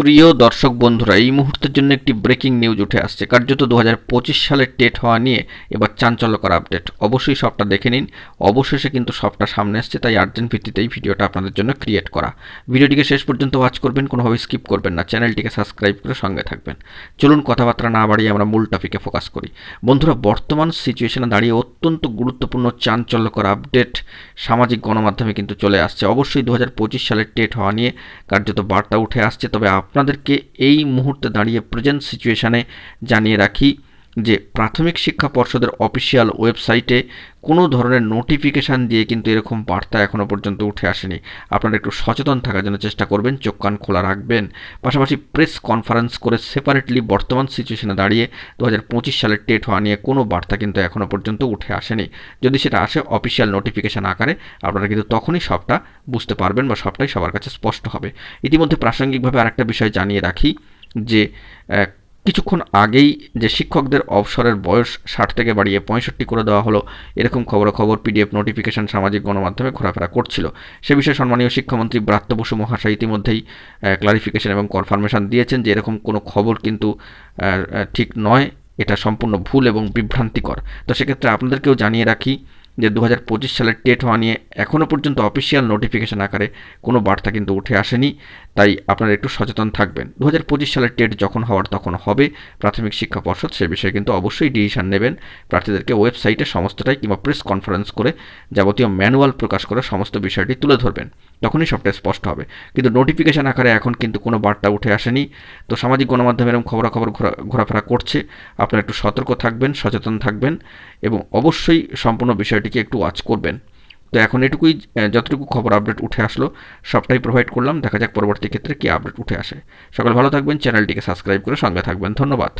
প্রিয় দর্শক বন্ধুরা, এই মুহূর্তের জন্য একটি ব্রেকিং নিউজ উঠে আসছে। কার্যত দু সালের টেট হওয়া নিয়ে এবার চাঞ্চল্যকর আপডেট অবশ্যই সবটা দেখে নিন। অবশেষে কিন্তু সবটা সামনে আসছে, তাই আর্জেন্ট ভিত্তিতে এই ভিডিওটা আপনাদের জন্য ক্রিয়েট করা। ভিডিওটিকে শেষ পর্যন্ত ওয়াচ করবেন, কোনোভাবে স্কিপ করবেন না। চ্যানেলটিকে সাবস্ক্রাইব করে সঙ্গে থাকবেন। চলুন কথাবার্তা না বাড়িয়ে আমরা মূল টপিকে ফোকাস করি। বন্ধুরা, বর্তমান সিচুয়েশনে দাঁড়িয়ে অত্যন্ত গুরুত্বপূর্ণ চাঞ্চল্যকর আপডেট সামাজিক গণমাধ্যমে কিন্তু চলে আসছে। অবশ্যই দু সালের টেট হওয়া নিয়ে কার্যত বার্তা উঠে আসছে, তবে আপনাদেরকে এই মুহূর্তে দাঁড়িয়ে প্রেজেন্ট সিচুয়েশানে জানিয়ে রাখি। যে প্রাথমিক শিক্ষা পর্ষদের অফিসিয়াল ওয়েবসাইটে কোনো ধরনের নোটিফিকেশান দিয়ে কিন্তু এরকম বার্তা এখনও পর্যন্ত উঠে আসেনি। আপনারা একটু সচেতন থাকার জন্য চেষ্টা করবেন, চোখ কান খোলা রাখবেন। পাশাপাশি প্রেস কনফারেন্স করে সেপারেটলি বর্তমান সিচুয়েশনে দাঁড়িয়ে দু হাজার পঁচিশ সালের টেট হওয়া নিয়ে কোনো বার্তা কিন্তু এখনও পর্যন্ত উঠে আসেনি। যদি সেটা আসে অফিসিয়াল নোটিফিকেশান আকারে, আপনারা কিন্তু তখনই সবটা বুঝতে পারবেন বা সবটাই সবার কাছে স্পষ্ট হবে। ইতিমধ্যে প্রাসঙ্গিকভাবে আরেকটা বিষয় জানিয়ে রাখি যে কিছুক্ষণ আগেই যে শিক্ষকদের অবসরের বয়স ষাট থেকে বাড়িয়ে পঁয়ষট্টি করে দেওয়া হলো, এরকম খবরাখবর পিডিএফ নোটিফিকেশন সামাজিক গণমাধ্যমে ঘোরাফেরা করছিল। সে বিষয়ে সম্মানীয় শিক্ষামন্ত্রী ব্রাত্য বসু মহাশয় ইতিমধ্যেই ক্লারিফিকেশন এবং কনফার্মেশন দিয়েছেন যে এরকম কোনো খবর কিন্তু ঠিক নয়। এটা সম্পূর্ণ ভুল এবং বিভ্রান্তিকর। তো সেক্ষেত্রে আপনাদেরকেও জানিয়ে রাখি যে দু হাজার পঁচিশ সালের টেট হওয়া নিয়ে এখনও পর্যন্ত অফিসিয়াল নোটিফিকেশান আকারে কোনো বার্তা কিন্তু উঠে আসেনি। তাই আপনারা একটু সচেতন থাকবেন। দু হাজার পঁচিশ সালের টেট যখন হওয়ার তখন হবে, প্রাথমিক শিক্ষা পর্ষদ সে বিষয়ে কিন্তু অবশ্যই ডিসিশন নেবেন। প্রার্থীদেরকে ওয়েবসাইটে সমস্তটাই কিংবা প্রেস কনফারেন্স করে যাবতীয় ম্যানুয়াল প্রকাশ করে সমস্ত বিষয়টি তুলে ধরবেন। তখনই সবটা স্পষ্ট হবে। কিন্তু নোটিফিকেশান আকারে এখন কিন্তু কোনো বার্তা উঠে আসেনি। তো সামাজিক গণমাধ্যমে এরকম খবরাখবর ঘোরা, ঘোরাফেরা করছে। আপনারা একটু সতর্ক থাকবেন, সচেতন থাকবেন এবং অবশ্যই সম্পূর্ণ বিষয়টিকে একটু ওয়াচ করবেন। তো এখন এটুকুই যতটুকু খবর আপডেট উঠে আসলো, সবটাই প্রোভাইড করলাম। দেখা যাক পরবর্তী ক্ষেত্রে কী আপডেট উঠে আসে। সকাল ভালো থাকবেন চ্যানেলটিকে সাবস্ক্রাইব করে সঙ্গে থাকবেন। ধন্যবাদ।